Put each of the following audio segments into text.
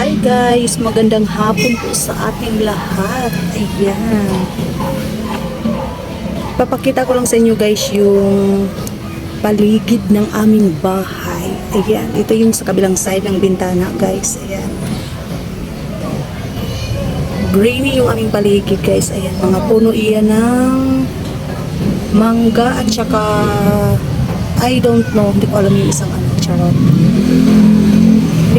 Hi guys, magandang hapon po sa ating lahat. Ayan. Papakita ko lang sa inyo guys yung paligid ng aming bahay. Ayan, ito yung sa kabilang side ng bintana guys. Ayan. Grainy yung aming paligid guys. Ayan, mga puno iyan ng mangga at saka I don't know, hindi ko alam yung isang ano, charot.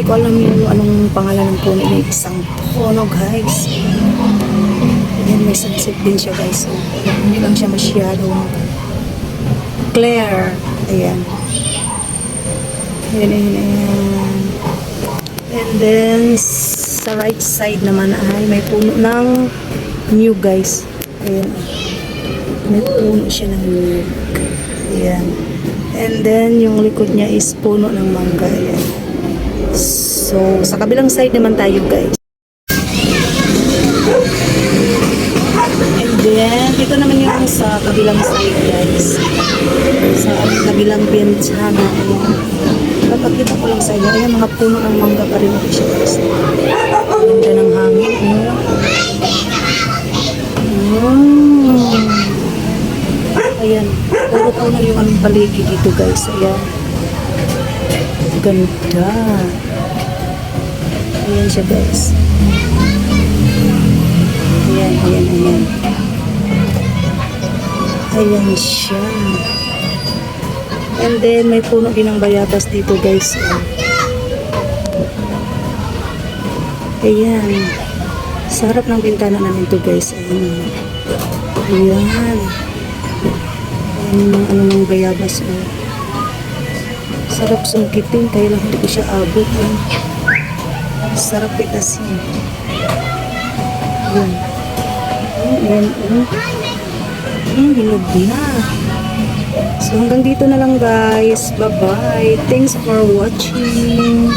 Hindi ko alam yung anong pangalan ng puno ng isang puno guys. Ayan, may sunset din siya guys. So, hindi lang siya masyadong clear. Ayan. Ayan, ayan, ayan. And then, sa right side naman ay may puno ng new guys. Ayan. May puno siya ng new. Ayan. And then, yung likod niya is puno ng mangga. Ayan. So, sa kabilang side naman tayo guys. And then, dito naman yung sa kabilang side guys. Sa kabilang bintana. Ayan. Papakita ko lang sa inyo. Ayan, mga puno ng mangga pa rin siya guys. Ganda ng hangin. Ayan. Mm. Ayan. Puro puno yung aming paligid dito guys. Ayan. Ganda. Ayan siya guys. Ayan, ayan, ayan. Ayan siya. And then, may puno din ng bayabas dito guys. Ayan. Sa harap ng bintana namin to guys. Ayan. Ayan. Ayan yung ano ng bayabas. Oh. Sarap sungkitin. Kaya lang hindi ko siya abot. Eh. Sarap itasin. Ayan. Ayan. Ayan. Ayan. Hinog na. So hanggang dito na lang guys. Bye-bye. Thanks for watching.